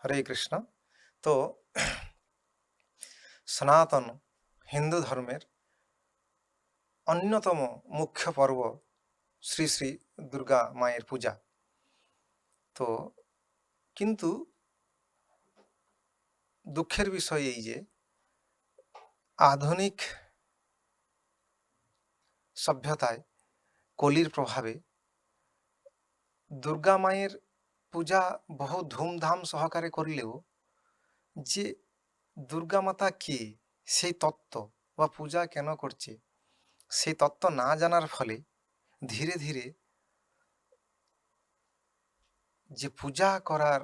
হরে কৃষ্ণ। তো সনাতন হিন্দু ধর্মের অন্যতম মুখ্য পর্ব শ্রী শ্রী দুর্গা মায়ের পূজা। তো কিন্তু দুঃখের বিষয় এই যে, আধুনিক সভ্যতায় কলির প্রভাবে দুর্গা মায়ের পূজা বহু ধুমধাম সহকারে করলেও যে দুর্গা মাতা কে, সেই তত্ত্ব বা পূজা কেন করছে, সেই তত্ত্ব না জানার ফলে ধীরে ধীরে যে পূজা করার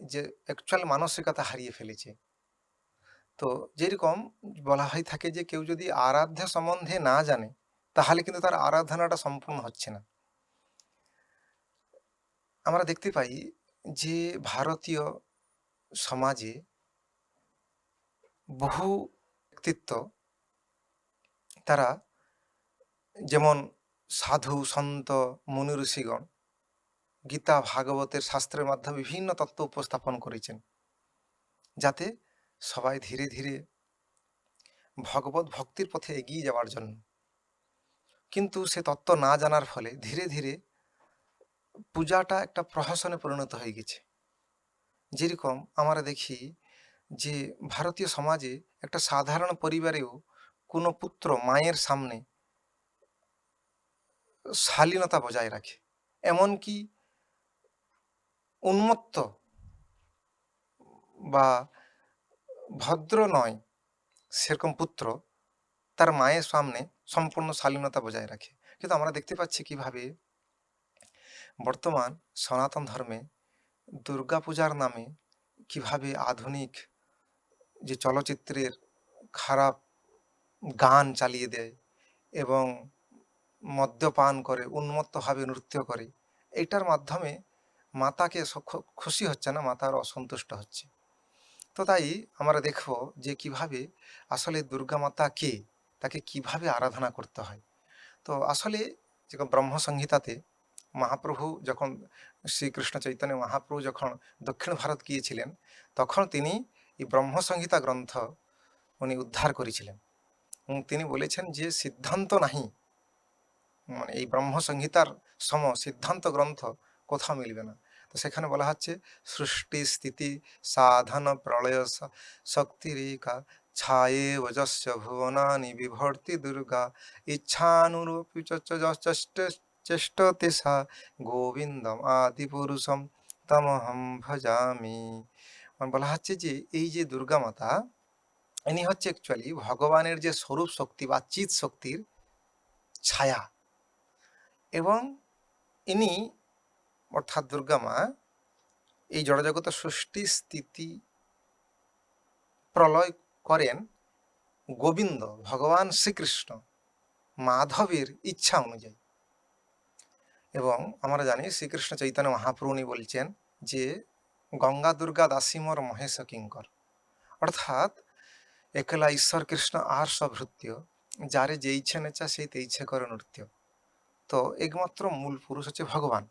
যে অ্যাকচুয়াল মানসিকতা হারিয়ে ফেলেছে। তো যেরকম বলা হয়ে থাকে যে কেউ যদি আরাধ্য সম্বন্ধে না জানে, তাহলে কিন্তু তার আরাধনাটা সম্পূর্ণ হচ্ছে না। আমরা দেখতে পাই যে ভারতীয় সমাজে বহু ব্যক্তিত্ব তারা যেমন সাধু, সন্ত মুনি ঋষিগণ, গীতা, ভাগবতের শাস্ত্রের মাধ্যমে বিভিন্ন তত্ত্ব উপস্থাপন করেছেন। যাতে সবাই ধীরে ধীরে ভগবত ভক্তির পথে এগিয়ে যাওয়ার জন্য। কিন্তু সে তত্ত্ব না জানার ফলে ধীরে ধীরে পূজাটা একটা প্রহসনে পরিণত হয়ে গেছে। যেরকম আমরা দেখি যে ভারতীয় সমাজে একটা সাধারণ পরিবারেও কোনো পুত্র মায়ের সামনে শালীনতা বজায় রাখে। এমনকি উন্মত্ত বা ভদ্র নয় সেরকম পুত্র তার মায়ের সামনে সম্পূর্ণ শালীনতা বজায় রাখে। কিন্তু আমরা দেখতে পাচ্ছি কীভাবে বর্তমান সনাতন ধর্মে দুর্গাপূজার নামে কীভাবে আধুনিক যে চলচ্চিত্রের খারাপ গান চালিয়ে দেয় এবং মদ্যপান করে, উন্মত্তভাবে নৃত্য করে, এটার মাধ্যমে মাতাকে খুশি হচ্ছে না, মাতার অসন্তুষ্ট হচ্ছে। তো তাই আমরা দেখব যে কীভাবে আসলে দুর্গা মাতা কে, তাকে কীভাবে আরাধনা করতে হয়। তো আসলে যেরকম ব্রহ্ম সংহিতাতে মহাপ্রভু যখন শ্রীকৃষ্ণ চৈতন্য মহাপ্রভু যখন দক্ষিণ ভারত গিয়েছিলেন, তখন তিনি এই ব্রহ্মসংহিতা গ্রন্থ উনি উদ্ধার করেছিলেন। তিনি বলেছেন যে সিদ্ধান্ত নাহি মানে এই ব্রহ্মসংহিতার সম সিদ্ধান্ত গ্রন্থ কোথাও মিলবে না। তো সেখানে বলা হচ্ছে, সৃষ্টি স্থিতি সাধন প্রলয় শক্তিরেখা ছায়ে ওজস্য ভুবনানি বিভর্তি দুর্গা, ইচ্ছানুরূপী চেষ্টতে সা গোবিন্দম আদি পুরুষম তমহম ভজামি বলা হচ্ছে যে এই যে দুর্গা মাতা ইনি হচ্ছে অ্যাকচুয়ালি ভগবানের যে স্বরূপ শক্তি বা চিৎ শক্তির ছায়া এবং ইনি অর্থাৎ দুর্গা মা এই জড়জগত সৃষ্টি স্থিতি প্রলয় করেন গোবিন্দ ভগবান শ্রীকৃষ্ণ মাধবের ইচ্ছা অনুযায়ী এবং আমরা জানি শ্রীকৃষ্ণ চৈতন্য মহাপ্রভুনি বলছেন যে গঙ্গা দুর্গা দাসিমর মহেশ কিঙ্কর। অর্থাৎ একলা ঈশ্বর কৃষ্ণ আর সভৃত্য যারে যে ইচ্ছে নেচা সেই তে ইচ্ছে করে নৃত্য। তো একমাত্র মূল পুরুষ হচ্ছে ভগবান।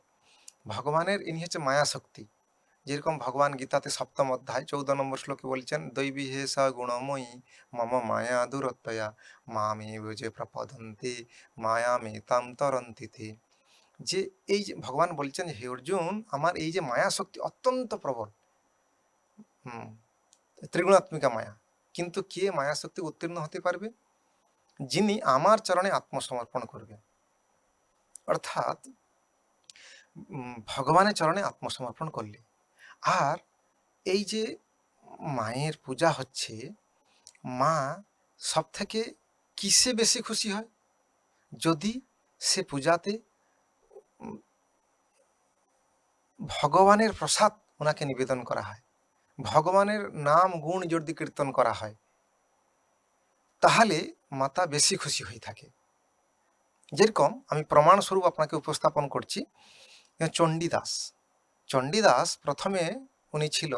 ভগবানের ইনি হচ্ছে মায়া শক্তি যেরকম ভগবান গীতাতে সপ্তম অধ্যায় চৌদ্দ নম্বর শ্লোকে বলছেন, দৈবী হেসা গুণময়ী, মম মায়া দূরত্বয়া মা মে বুঝে প্রপদন্তে মায়া মে তাম তরন্তিতে। যে এই যে ভগবান বলছেন হে অর্জুন, আমার এই যে মায়া শক্তি অত্যন্ত প্রবল। ত্রিগুণাত্মিকা মায়া। কিন্তু কে মায়া শক্তি উত্তীর্ণ হতে পারবে? যিনি আমার চরণে আত্মসমর্পণ করবে। অর্থাৎ ভগবানের চরণে আত্মসমর্পণ করলে। আর এই যে মায়ের পূজা হচ্ছে, মা সব থেকে কিসে বেশি খুশি হয়? যদি সে পূজাতে ভগবানের প্রসাদ ওনাকে নিবেদন করা হয়। ভগবানের নাম, গুণ যদি কীর্তন করা হয়, তাহলে মাতা বেশি খুশি হয়ে থাকে। যেরকম আমি প্রমাণস্বরূপ আপনাকে উপস্থাপন করছি চণ্ডীদাস। চণ্ডীদাস প্রথমে উনি ছিল,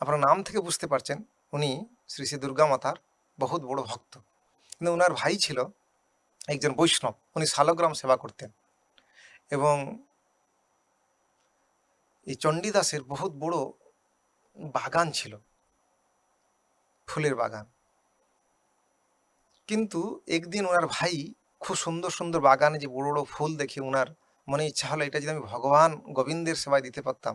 আপনার নাম থেকে বুঝতে পারছেন, উনি শ্রী শ্রী দুর্গা মাতার বহুত বড় ভক্ত। কিন্তু ওনার ভাই ছিল একজন বৈষ্ণব, উনি শালগ্রাম সেবা করতেন। এবং চণ্ডীদাসের বহুত বড় বাগান ছিল, ফুলের বাগান। কিন্তু একদিন ওনার ভাই খুব সুন্দর সুন্দর বাগানে যে বড় বড় ফুল দেখে ওনার মনে ইচ্ছা হলো এটা যদি আমি ভগবান গোবিন্দের সেবায় দিতে পারতাম।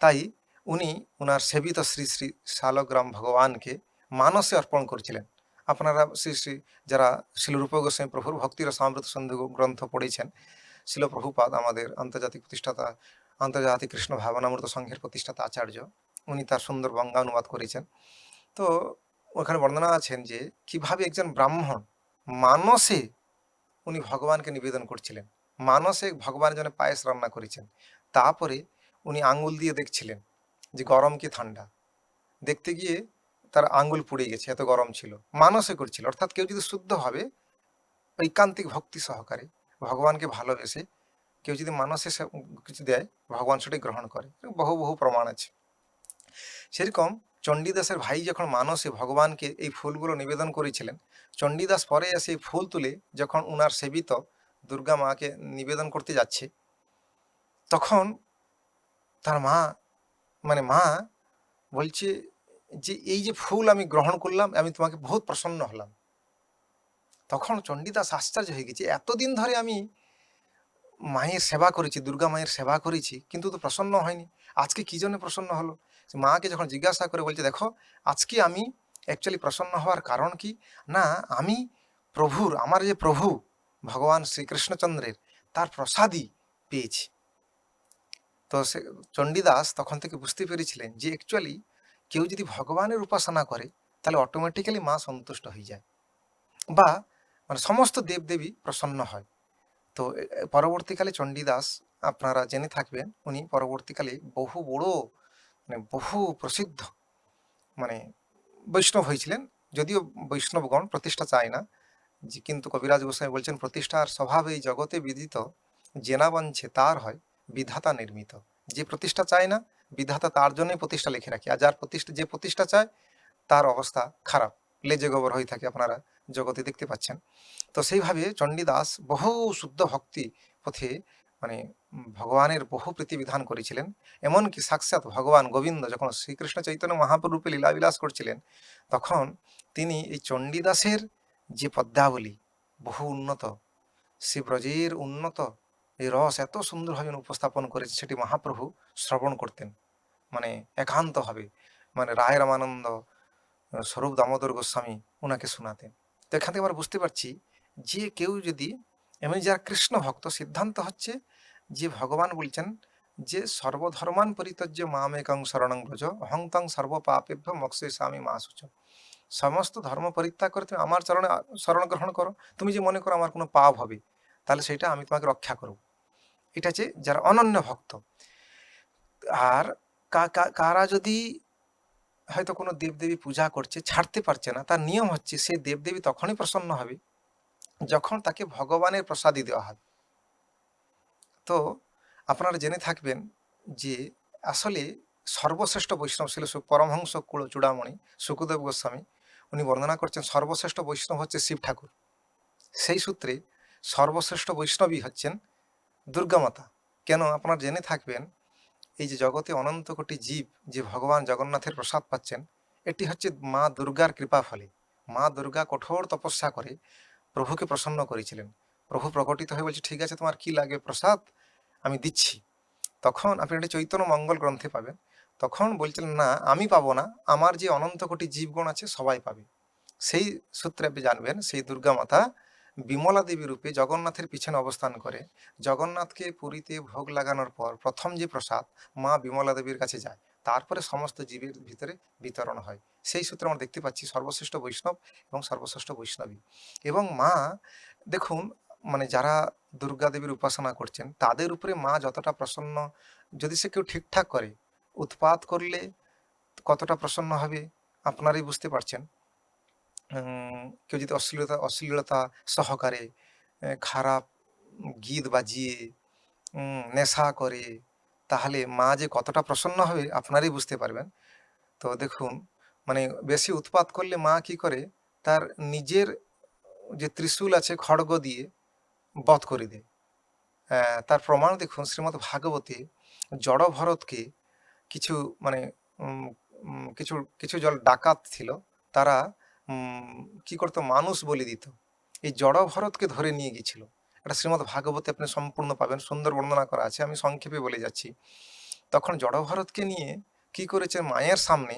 তাই উনি ওনার সেবিত শ্রী শ্রী শালগ্রাম ভগবানকে মানসে অর্পণ করেছিলেন। আপনারা শ্রী শ্রী যারা শিলরূপ গোস্বামী প্রভুর ভক্তির সমৃত সন্ধু গ্রন্থ পড়েছেন শিল প্রভুপাদ আমাদের আন্তর্জাতিক প্রতিষ্ঠাতা আন্তর্জাতিক কৃষ্ণ ভাবনামৃত সংঘের প্রতিষ্ঠাতা আচার্য। উনি তার সুন্দর বঙ্গা অনুবাদ করেছেন। তো ওখানে বর্ণনা আছেন যে, কীভাবে একজন ব্রাহ্মণ মানসে উনি ভগবানকে নিবেদন করছিলেন, মানসে ভগবানের জন্য পায়েস রান্না করেছেন, তারপরে উনি আঙ্গুল দিয়ে দেখছিলেন যে গরম কি ঠান্ডা। দেখতে গিয়ে তার আঙ্গুল পুড়ে গেছে, এত গরম ছিল। মানসে করছিল, অর্থাৎ কেউ যদি শুদ্ধ হবে ঐকান্তিক ভক্তি সহকারে ভগবানকে ভালোবেসে কেউ যদি মানসে কিছু দেয়, ভগবান সেটাই গ্রহণ করে। বহু বহু প্রমাণ আছে। সেরকম চণ্ডীদাসের ভাই যখন মানসে ভগবানকে এই ফুলগুলো নিবেদন করেছিলেন, চণ্ডীদাস পরে এসে এই ফুল তুলে যখন উনার সেবিত দুর্গা মাকে নিবেদন করতে যাচ্ছে, তখন তার মা মানে মা বলছে যে, এই যে ফুল আমি গ্রহণ করলাম, আমি তোমাকে বহুত প্রসন্ন হলাম। তখন চণ্ডীদাস আশ্চর্য হয়ে গেছে, এতদিন ধরে আমি মায়ের সেবা করেছি, দুর্গা মায়ের সেবা করেছি, কিন্তু তো প্রসন্ন হয়নি। আজকে কি জন্য প্রসন্ন হলো? মাকে যখন জিজ্ঞাসা করে বলছে, দেখো, আজকে আমি অ্যাকচুয়ালি প্রসন্ন হওয়ার কারণ কি? না, আমি প্রভুর, আমার যে প্রভু, ভগবান শ্রীকৃষ্ণচন্দ্রের, তার প্রসাদই পেয়েছি। তো সে চণ্ডীদাস তখন থেকে বুঝতে পেরেছিলেন যে অ্যাকচুয়ালি কেউ যদি ভগবানের উপাসনা করে, তাহলে অটোমেটিক্যালি মা সন্তুষ্ট হয়ে যায়। বা মানে সমস্ত দেবদেবী প্রসন্ন হয়। তো পরবর্তীকালে চণ্ডীদাস আপনারা জেনে থাকবেন, উনি পরবর্তীকালে বহু বড় মানে বহু প্রসিদ্ধ মানে বৈষ্ণব হয়েছিলেন। যদিও বৈষ্ণবগণ প্রতিষ্ঠা চায় না যে কিন্তু কবিরাজ গোস্বামী বলছেন, প্রতিষ্ঠার স্বভাব জগতে বিদিত জেনা বাঞ্ছে তার হয়, বিধাতা নির্মিত। যে প্রতিষ্ঠা চায় না, বিধাতা তার জন্যই প্রতিষ্ঠা লিখে রাখে। আর যার প্রতিষ্ঠা, যে প্রতিষ্ঠা চায়, তার অবস্থা খারাপ। লেজে গোবর হয়ে থাকে আপনারা জগতে দেখতে পাচ্ছেন। তো সেইভাবে চণ্ডীদাস বহু শুদ্ধ ভক্তি পথে মানে ভগবানের বহু প্রীতিবিধান করেছিলেন। এমনকি সাক্ষাৎ ভগবান গোবিন্দ যখন শ্রীকৃষ্ণ চৈতন্য মহাপ্রভূপে লীলাবিলাস করছিলেন, তখন তিনি এই চণ্ডীদাসের যে পদ্মাবলী, বহু উন্নত সে ব্রজের উন্নত, এই রস এত সুন্দরভাবে উপস্থাপন করেছে, সেটি মহাপ্রভু শ্রবণ করতেন। মানে একান্তভাবে মানে রায় রামানন্দ স্বরূপ দামোদর গোস্বামী ওনাকে শোনাতেন। তো এখান থেকে আমরা বুঝতে পারছি যে কেউ যদি এমনি যারা কৃষ্ণ ভক্ত, সিদ্ধান্ত হচ্ছে যে ভগবান বলছেন যে সর্বধর্মান পরিত্যাজ্য মামেকং শরণং ব্রজ অহং তং মক্ষে স্বামী মা সুচ। সমস্ত ধর্ম পরিত্যাগ করে তুমি আমার চরণে শরণ গ্রহণ করো, তুমি যে মনে করো আমার কোনো পাপ হবে, তাহলে সেটা আমি তোমাকে রক্ষা করব। এটা হচ্ছে যারা অনন্য ভক্ত। আর কারা যদি হয়তো কোনো দেবদেবী পূজা করছে, ছাড়তে পারছে না। তার নিয়ম হচ্ছে, সে দেবদেবী তখনই প্রসন্ন হবে, যখন তাকে ভগবানের প্রসাদই দেওয়া হবে তো আপনারা জেনে থাকবেন যে আসলে সর্বশ্রেষ্ঠ বৈষ্ণব ছিল পরমহংস কুল চূড়ামণি সুখদেব গোস্বামী। উনি বর্ণনা করছেন, সর্বশ্রেষ্ঠ বৈষ্ণব হচ্ছে শিব ঠাকুর। সেই সূত্রে সর্বশ্রেষ্ঠ বৈষ্ণবী হচ্ছেন দুর্গামাতা। কেন? আপনারা জেনে থাকবেন এই যে জগতে অনন্ত কোটি জীব যে ভগবান জগন্নাথের প্রসাদ পাচ্ছেন, এটি হচ্ছে মা দুর্গার কৃপা ফলে। মা দুর্গা কঠোর তপস্যা করে প্রভুকে প্রসন্ন করেছিলেন। প্রভু প্রকটিত হয়ে বলছে, ঠিক আছে, তোমার কি লাগে প্রসাদ? আমি দিচ্ছি। তখন আপনি এটা চৈতন্য মঙ্গল গ্রন্থে পাবেন। তখন বলছিলেন, না, আমি পাবো না। আমার যে অনন্ত কোটি জীবগণ আছে, সবাই পাবে। সেই সূত্রে আপনি জানবেন, সেই দুর্গা মাতা বিমলা দেবী রূপে জগন্নাথের পিছনে অবস্থান করে। জগন্নাথকে পুরীতে ভোগ লাগানোর পর প্রথম যে প্রসাদ মা বিমলা দেবীর কাছে যায়, তারপরে সমস্ত জীবের ভিতরে বিতরণ হয়। সেই সূত্রে আমরা দেখতে পাচ্ছি সর্বশ্রেষ্ঠ বৈষ্ণব এবং সর্বশ্রেষ্ঠ বৈষ্ণবী। এবং মা, দেখুন মানে যারা দুর্গা দেবীর উপাসনা করছেন, তাদের উপরে মা যতটা প্রসন্ন, যদি সে কেউ ঠিকঠাক করে, উৎপাত করলে কতটা প্রসন্ন হবে, আপনারাই বুঝতে পারছেন। কেউ যদি অশ্লীলতা অশ্লীলতা সহকারে খারাপ গীত বাজিয়ে নেশা করে, তাহলে মা যে কতটা প্রসন্ন হবে আপনারই বুঝতে পারবেন। তো দেখুন মানে বেশি উৎপাত করলে মা কি করে? তার নিজের যে ত্রিশূল আছে খড়গ দিয়ে বধ করে দেয়। তার প্রমাণ দেখুন শ্রীমৎ ভাগবতে জড় ভরতকে কিছু মানে কিছু কিছু জল ডাকাত ছিল, তারা কি করতো মানুষ বলি দিত। এই জড় ভরতকে ধরে নিয়ে গিয়েছিল। এটা শ্রীমদ্ ভাগবতে আপনি সম্পূর্ণ পাবেন। সুন্দর বর্ণনা করা আছে। আমি সংক্ষেপে বলে যাচ্ছি। তখন জড় ভরতকে নিয়ে কি করেছে মায়ের সামনে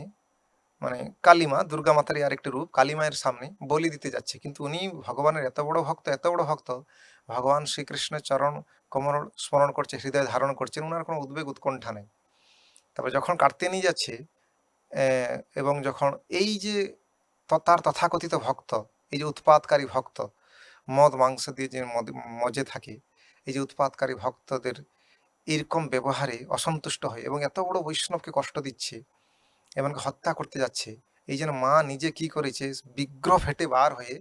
মানে কালীমা, দুর্গা মাতারই আরেকটি রূপ কালী মায়ের সামনে বলি দিতে যাচ্ছে। কিন্তু উনি ভগবানের এত বড় ভক্ত, এত বড় ভক্ত, ভগবান শ্রীকৃষ্ণের চরণ কমল স্মরণ করছে, হৃদয় ধারণ করছেন। উনার কোনো উদ্বেগ উৎকণ্ঠা নেই। তারপরে যখন কাটতে নিয়ে যাচ্ছে এবং যখন এই যে তার তথাকথিত ভক্ত, এই যে উৎপাতকারী ভক্ত, মদ মাংস দিয়ে যে মজে থাকে, এই যে উৎপাতকারী ভক্তদের এরকম ব্যবহারে অসন্তুষ্ট হয় এবং এত বড় বৈষ্ণবকে কষ্ট দিচ্ছে, এমনকি হত্যা করতে যাচ্ছে। এই জন্য মা নিজে কি করেছে বিগ্রহ ফেটে বার হয়ে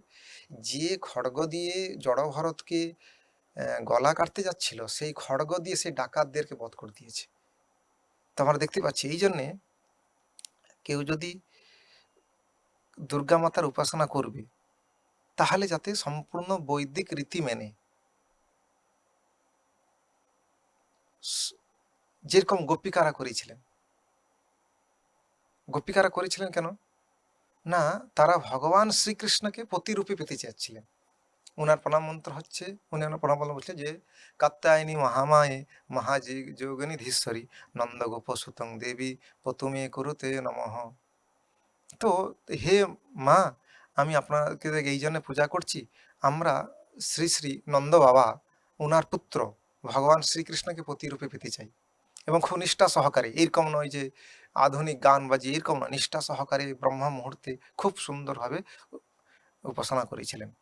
যে খড়গ দিয়ে জড়ভরতকে গলা কাটতে যাচ্ছিল, সেই খড়গ দিয়ে সেই ডাকাতদেরকে বধ করে দিয়েছে। তো আমরা দেখতে পাচ্ছি এই জন্যে কেউ যদি দুর্গা মাতার উপাসনা করবে, তাহলে যাতে সম্পূর্ণ বৈদিক রীতি মেনে যেরকম গোপিকারা করেছিলেন। গোপিকারা করেছিলেন কেন? না তারা ভগবান শ্রীকৃষ্ণকে প্রতিরূপে পেতে চাচ্ছিলেন। উনার প্রণাম মন্ত্র হচ্ছে উনি ওনার প্রণাম মন্ত্র বলছেন যে কাত্যায়নী মহামায়ে মহাজি যোগনিধীশ্বরী নন্দগোপ সুতং দেবী পতুমে কুরুতে নমঃ। তো হে মা আমি আপনাকে এই জন্য পূজা করছি। আমরা শ্রী, শ্রী নন্দ বাবা উনার পুত্র ভগবান শ্রীকৃষ্ণকে প্রতিরূপে পেতে চাই। এবং খুব নিষ্ঠা সহকারে এরকম নয় যে আধুনিক গান বাজিয়ে এরকম নয় নিষ্ঠা সহকারে ব্রহ্ম মুহূর্তে খুব সুন্দরভাবে উপাসনা করেছিলেন।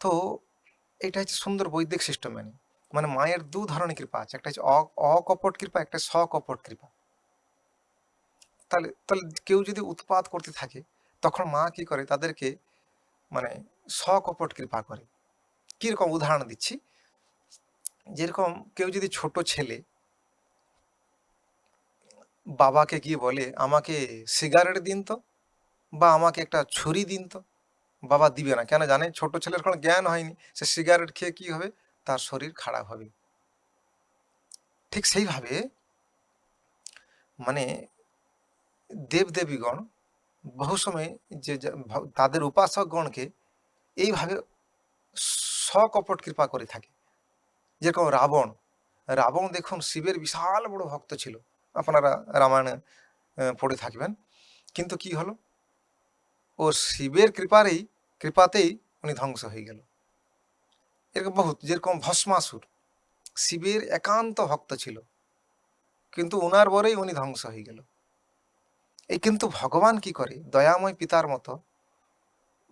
তো এটা হচ্ছে সুন্দর বৈদিক সিস্টেম মেনে। মানে মায়ের দু ধরনের কৃপা আছে। একটা হচ্ছে অকপট কৃপা, একটা সকপট কৃপা। তাহলে তাহলে কেউ যদি উৎপাত করতে থাকে, তখন মা কি করে তাদেরকে মানে সকপট কৃপা করে। কীরকম উদাহরণ দিচ্ছি। যেরকম কেউ যদি ছোট ছেলে বাবাকে গিয়ে বলে, "আমাকে সিগারেট দিন তো বা আমাকে একটা ছুরি দিন তো।" বাবা দিবে না। কেন জানে? ছোট ছেলের কোনো জ্ঞান হয়নি। সে সিগারেট খেয়ে কি হবে? তার শরীর খারাপ হবে। ঠিক সেইভাবে মানে দেবদেবীগণ বহু সময় যে তাদের উপাসকগণকে এইভাবে সকপট কৃপা করে থাকে। যেরকম রাবণ, রাবণ দেখুন শিবের বিশাল বড় ভক্ত ছিল। আপনারা রামায়ণে পড়ে থাকবেন। কিন্তু কি হলো? ও শিবের কৃপারেই কৃপাতেই উনি ধ্বংস হয়ে গেল। এরকম বহুত যেরকম ভস্মাসুর, শিবের একান্ত ভক্ত ছিল। কিন্তু ওনার বরেই উনি ধ্বংস হয়ে গেল। এই কিন্তু ভগবান কি করে? দয়াময় পিতার মতো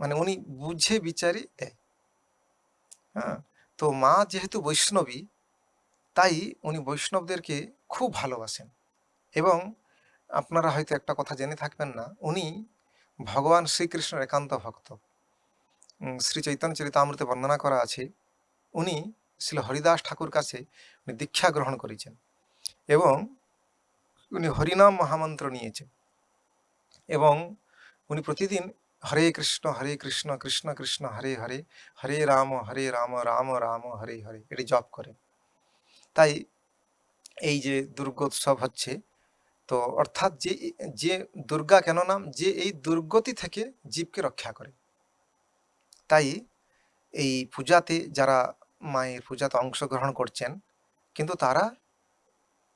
মানে উনি বুঝে বিচারে দেয়। হ্যাঁ? তো মা যেহেতু বৈষ্ণবী, তাই উনি বৈষ্ণবদেরকে খুব ভালোবাসেন। এবং আপনারা হয়তো একটা কথা জেনে থাকবেন না, উনি ভগবান শ্রীকৃষ্ণের একান্ত ভক্ত। শ্রী চৈতন্য চরিতামৃতে বর্ণনা করা আছে, উনি শ্রী হরিদাস ঠাকুর কাছে উনি দীক্ষা গ্রহণ করেছেন। এবং উনি হরিনাম মহামন্ত্র নিয়েছেন। এবং উনি প্রতিদিন হরে কৃষ্ণ, হরে কৃষ্ণ, কৃষ্ণ কৃষ্ণ, হরে হরে, হরে রাম, হরে রাম, রাম রাম, হরে হরে এটি জপ করেন। তাই এই যে দুর্গোৎসব হচ্ছে, তো অর্থাৎ যে যে দুর্গা কেন নাম? যে এই দুর্গতি থেকে জীবকে রক্ষা করে। তাই এই পূজাতে যারা মায়ের পূজাতে অংশগ্রহণ করছেন, কিন্তু তারা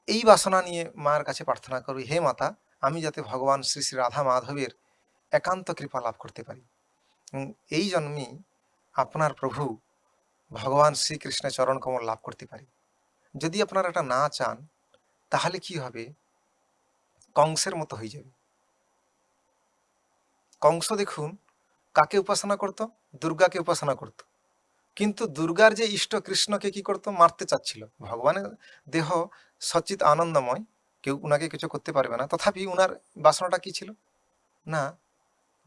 এই বাসনা নিয়ে মায়ের কাছে প্রার্থনা করবে, "হে মাতা, আমি যাতে ভগবান শ্রী, শ্রী রাধা মাধবের একান্ত কৃপা লাভ করতে পারি। এই জন্মেই আপনার প্রভু ভগবান শ্রীকৃষ্ণের চরণ কমল লাভ করতে পারি।" যদি আপনারা এটা না চান, তাহলে কি হবে? কংসের মতো হয়ে যাবে। কংস দেখুন কাকে উপাসনা করত? দুর্গাকে উপাসনা করত। কিন্তু দুর্গার যে ইষ্ট কৃষ্ণকে কি করত? মারতে চাচ্ছিল। ভগবানের দেহ সচিত আনন্দময়। কেউ উনাকে কিছু করতে পারবে না। তথাপি উনার বাসনাটা কি ছিল? না,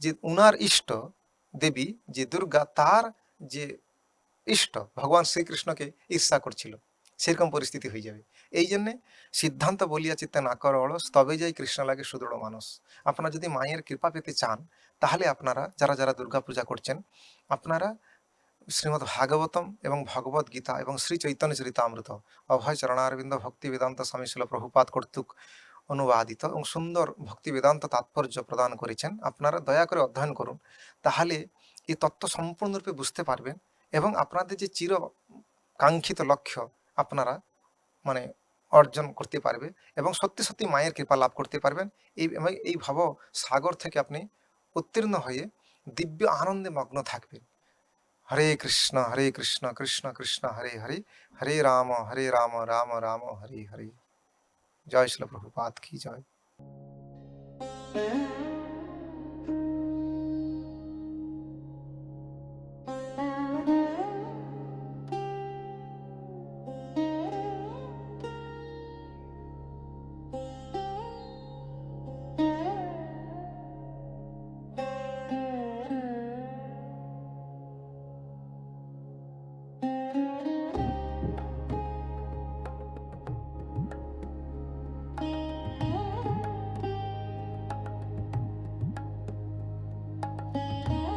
যে উনার ইষ্ট দেবী যে দুর্গা তার যে ইষ্ট ভগবান শ্রীকৃষ্ণকে ঈর্ষা করছিল। সেরকম পরিস্থিতি হয়ে যাবে। এই জন্যে সিদ্ধান্ত বলিয়া চিত্তে না কর অলস, তবে যাই কৃষ্ণ লাগে সুদৃঢ় মানুষ আপনারা যদি মায়ের কৃপা পেতে চান, তাহলে আপনারা যারা, যারা দুর্গা পূজা করছেন, আপনারা শ্রীমদ্ ভাগবতম এবং ভগবদ গীতা এবং শ্রী চৈতন্য চরিতামৃত অভয় চরণারবিন্দ ভক্তি বেদান্ত স্বামী শিল প্রভুপাদ কর্তৃক অনুবাদিত এবং সুন্দর ভক্তি বেদান্ত তাৎপর্য প্রদান করেছেন। আপনারা দয়া করে অধ্যয়ন করুন। তাহলে এই তত্ত্ব সম্পূর্ণরূপে বুঝতে পারবেন এবং আপনাদের যে চির কাঙ্ক্ষিত লক্ষ্য আপনারা মানে অর্জন করতে পারবে এবং সত্যি সত্যি মায়ের কৃপা লাভ করতে পারবেন। এই এই ভাব সাগর থেকে আপনি উত্তীর্ণ হয়ে দিব্য আনন্দে মগ্ন থাকবেন। হরে কৃষ্ণ হরে কৃষ্ণ কৃষ্ণ কৃষ্ণ হরে হরে হরে রাম হরে রাম রাম রাম হরে হরে জয় শিল প্রভুপাত কি জয়